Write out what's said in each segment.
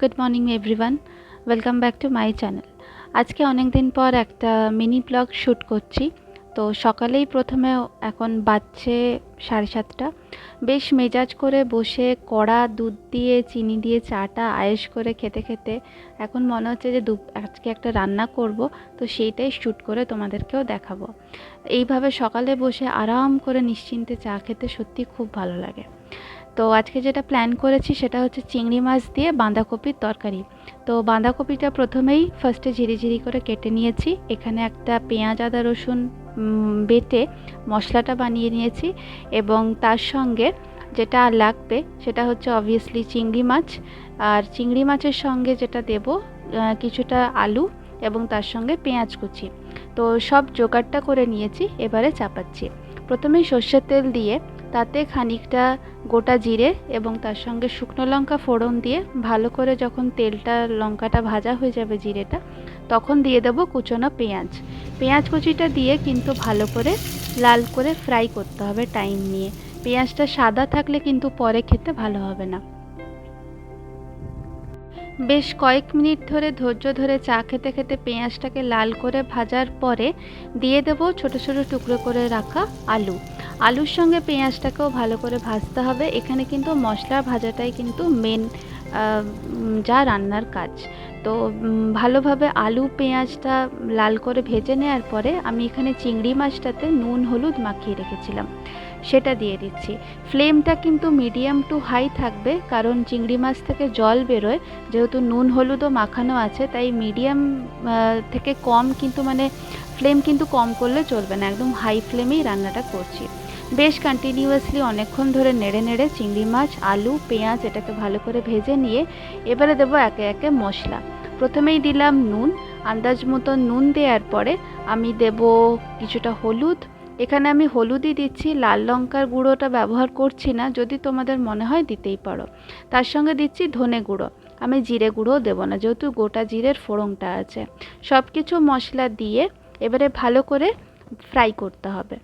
Good morning everyone welcome back to my channel আজকে অনেক দিন পর একটা মিনি ব্লগ শ্যুট করছি। তো সকালেই প্রথমে এখন বাজছে সাড়ে সাতটা। বেশ মেজাজ করে বসে কড়া দুধ দিয়ে, চিনি দিয়ে, চাটা আয়েস করে খেতে খেতে এখন মনে হচ্ছে যে দু আজকে একটা রান্না করব। তো সেইটাই শ্যুট করে তোমাদেরকেও দেখাবো। এইভাবে সকালে বসে আরাম করে নিশ্চিন্তে চা খেতে সত্যি খুব ভালো লাগে। তো আজকে যেটা প্ল্যান করেছি সেটা হচ্ছে চিংড়ি মাছ দিয়ে বাঁধাকপির তরকারি। তো বাঁধাকপিটা প্রথমেই ফার্স্টে ঝিরিঝিরি করে কেটে নিয়েছি। এখানে একটা পেঁয়াজ, আদা, রসুন বেটে মশলাটা বানিয়ে নিয়েছি এবং তার সঙ্গে যেটা লাগবে সেটা হচ্ছে অবভিয়াসলি চিংড়ি মাছ। আর চিংড়ি মাছের সঙ্গে যেটা দেব কিছুটা আলু এবং তার সঙ্গে পেঁয়াজ কুচি। তো সব জোগাড়টা করে নিয়েছি, এবারে চাপাচ্ছি। প্রথমেই সর্ষের তেল দিয়ে তাতে খানিকটা গোটা জিরে এবং তার সঙ্গে শুকনো লঙ্কা ফোড়ন দিয়ে ভালো করে যখন তেলটা, লঙ্কাটা ভাজা হয়ে যাবে জিরেটা, তখন দিয়ে দেবো কুচনো পেঁয়াজ। পেঁয়াজ কুচিটা দিয়ে কিন্তু ভালো করে লাল করে ফ্রাই করতে হবে টাইম নিয়ে। পেঁয়াজটা সাদা থাকলে কিন্তু পরে খেতে ভালো হবে না। বেশ কয়েক মিনিট ধরে ধৈর্য ধরে চা খেতে খেতে পেঁয়াজটাকে লাল করে ভাজার পরে দিয়ে দেবো ছোটো ছোটো টুকরো করে রাখা আলু। আলুর সঙ্গে পেঁয়াজটাকেও ভালো করে ভাজতে হবে। এখানে কিন্তু মশলা ভাজাটাই কিন্তু মেন যা রান্নার কাজ। তো ভালোভাবে আলু, পেঁয়াজটা লাল করে ভেজে নেওয়ার পরে আমি এখানে চিংড়ি মাছটাতে নুন, হলুদ মাখিয়ে রেখেছিলাম। সেটা দিয়ে দিচ্ছি। ফ্লেমটা কিন্তু মিডিয়াম টু হাই থাকবে, কারণ চিংড়ি মাছ থেকে জল বেরোয়। যেহেতু নুন, হলুদও মাখানো আছে, তাই মিডিয়াম থেকে কম কিন্তু মানে ফ্লেম কিন্তু কম করলে চলবে না। একদম হাই ফ্লেমেই রান্নাটা করছি। বেশ কন্টিনিউয়াসলি অনেকক্ষণ ধরে নেড়ে নেড়ে চিংড়ি মাছ, আলু, পেঁয়াজ এটাকে ভালো করে ভেজে নিয়ে এবারে দেবো একে একে মশলা। প্রথমেই দিলাম নুন, আন্দাজ মতো নুন দেওয়ার পরে আমি দেব কিছুটা হলুদ। এখানে আমি হলুদই দিচ্ছি, লাল লঙ্কার গুঁড়োটা ব্যবহার করছি না, যদি তোমাদের মনে হয় দিতেই পারো। তার সঙ্গে দিচ্ছি ধনে গুঁড়ো। আমি জিরে গুঁড়োও দেবো না, যেহেতু গোটা জিরের ফোড়নটা আছে। সব কিছু মশলা দিয়ে এবারে ভালো করে ফ্রাই করতে হবে।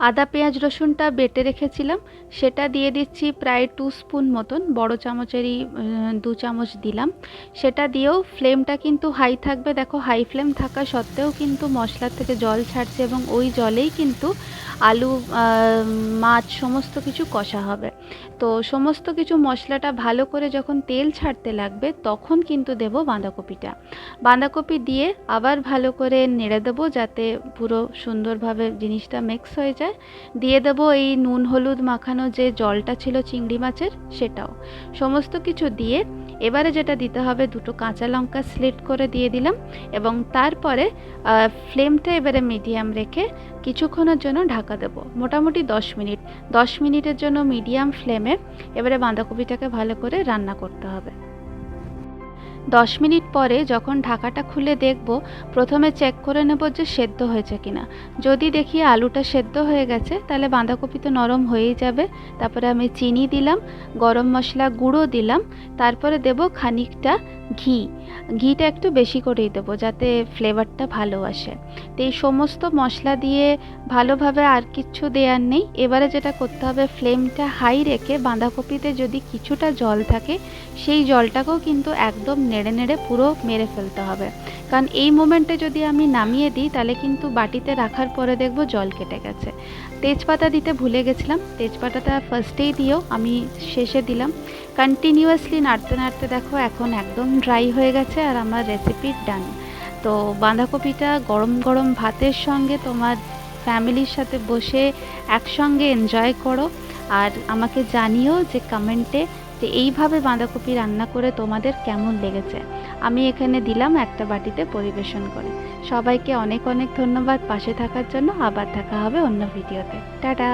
আদা, পেঁয়াজ, রসুনটা বেটে রেখেছিলাম। সেটা দিয়ে দিচ্ছি প্রায় টু স্পুন মতন। বড় চামচেরই দু চামচ দিলাম। সেটা দিয়েও ফ্লেমটা কিন্তু হাই থাকবে। দেখো, হাই ফ্লেম থাকা সত্ত্বেও কিন্তু মশলার থেকে জল ছাড়ছে এবং ওই জলেই কিন্তু আলু মাছ সমস্ত কিছু কষা হবে। তো সমস্ত কিছু মশলাটা ভালো করে যখন তেল ছাড়তে লাগবে, তখন কিন্তু দেব বাঁধাকপিটা। বাঁধাকপি দিয়ে আবার ভালো করে নেড়ে দেবো যাতে পুরো সুন্দরভাবে জিনিসটা মিক্স হয়ে যায়। দিয়ে দেবো এই নুন হলুদ মাখানো যে জলটা ছিল চিংড়ি মাছের, সেটাও। সমস্ত কিছু দিয়ে এবারে যেটা দিতে হবে দুটো কাঁচা লঙ্কা স্লিট করে দিয়ে দিলাম এবং তারপরে ফ্লেমটা এবারে মিডিয়াম রেখে কিছুক্ষণের জন্য ঢাকা দেবো। মোটামুটি দশ মিনিট। দশ মিনিটের জন্য মিডিয়াম ফ্লেমে এবারে বাঁধাকপিটাকে ভালো করে রান্না করতে হবে। দশ মিনিট পরে যখন ঢাকাটা খুলে দেখব, প্রথমে চেক করে নেব যে সেদ্ধ হয়েছে কিনা। যদি দেখি আলুটা সেদ্ধ হয়ে গেছে, তাহলে বাঁধাকপি তো নরম হয়েই যাবে। তারপরে আমি চিনি দিলাম, গরম মশলা গুঁড়ো দিলাম, তারপরে দেব খানিকটা ঘি। ঘিটা একটু বেশি করেই দেবো যাতে ফ্লেভারটা ভালো আসে। তো এই সমস্ত মশলা দিয়ে ভালোভাবে আর কিচ্ছু দেওয়ার নেই। এবারে যেটা করতে হবে ফ্লেমটা হাই রেখে বাঁধাকপিতে যদি কিছুটা জল থাকে, সেই জলটাকেও কিন্তু একদম নেড়ে নেড়ে পুরো মেরে ফেলতে হবে। কারণ এই মোমেন্টে যদি আমি নামিয়ে দিই, তাহলে কিন্তু বাটিতে রাখার পরে দেখব জল কেটে গেছে। তেজপাতা দিতে ভুলে গেছিলাম। তেজপাতাটা ফার্স্টেই দিয়েও আমি শেষে দিলাম। কন্টিনিউয়াসলি নাড়তে নাড়তে দেখো এখন একদম ড্রাই হয়ে গেছে আর আমার রেসিপি ডান তো বাঁধাকপিটা গরম গরম ভাতের সঙ্গে তোমার ফ্যামিলির সাথে বসে একসঙ্গে এনজয় করো। আর আমাকে জানিও যে কমেন্টে যে এইভাবে বাঁধাকপি রান্না করে তোমাদের কেমন লেগেছে? আমি এখানে দিলাম একটা বাটিতে পরিবেশন করে। সবাইকে অনেক অনেক ধন্যবাদ পাশে থাকার জন্য। আবার দেখা হবে অন্য ভিডিওতে। টাটা!